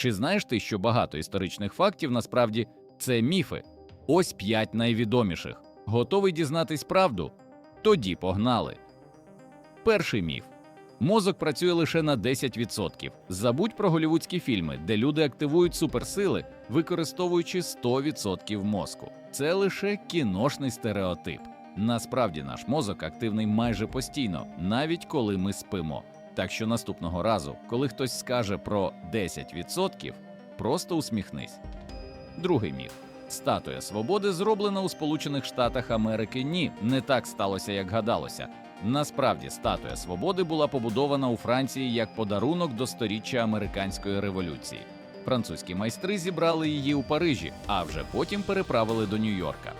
Чи знаєш ти, що багато історичних фактів насправді це міфи? Ось п'ять найвідоміших. Готовий дізнатись правду? Тоді погнали. Перший міф. Мозок працює лише на 10%. Забудь про голівудські фільми, де люди активують суперсили, використовуючи 100% мозку. Це лише кіношний стереотип. Насправді наш мозок активний майже постійно, навіть коли ми спимо. Так що наступного разу, коли хтось скаже про 10%, просто усміхнись. Другий міф. Статуя свободи зроблена у Сполучених Штатах Америки. Ні, не так сталося, як гадалося. Насправді, статуя свободи була побудована у Франції як подарунок до сторіччя американської революції. Французькі майстри зібрали її у Парижі, а вже потім переправили до Нью-Йорка.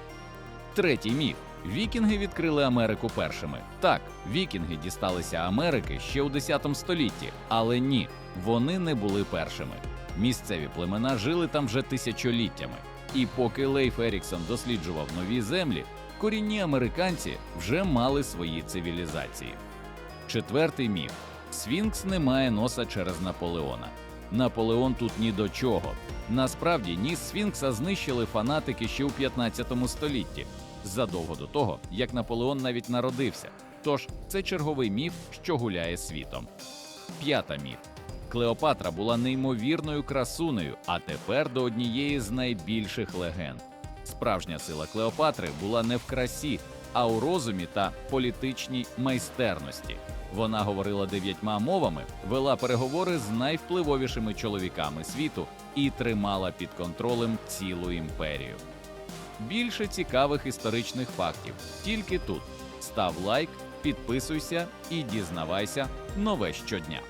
Третій міф. Вікінги відкрили Америку першими. Так, вікінги дісталися Америки ще у 10 столітті, але ні, вони не були першими. Місцеві племена жили там вже тисячоліттями. І поки Лейф Еріксон досліджував нові землі, корінні американці вже мали свої цивілізації. Четвертий міф: Сфінкс не має носа через Наполеона. Наполеон тут ні до чого. Насправді ніс Сфінкса знищили фанатики ще у 15 столітті, задовго до того, як Наполеон навіть народився. Тож це черговий міф, що гуляє світом. П'ята міф. Клеопатра була неймовірною красунею, а тепер до однієї з найбільших легенд. Справжня сила Клеопатри була не в красі, а у розумі та політичній майстерності. Вона говорила дев'ятьма мовами, вела переговори з найвпливовішими чоловіками світу і тримала під контролем цілу імперію. Більше цікавих історичних фактів тільки тут. Став лайк, підписуйся і дізнавайся нове щодня.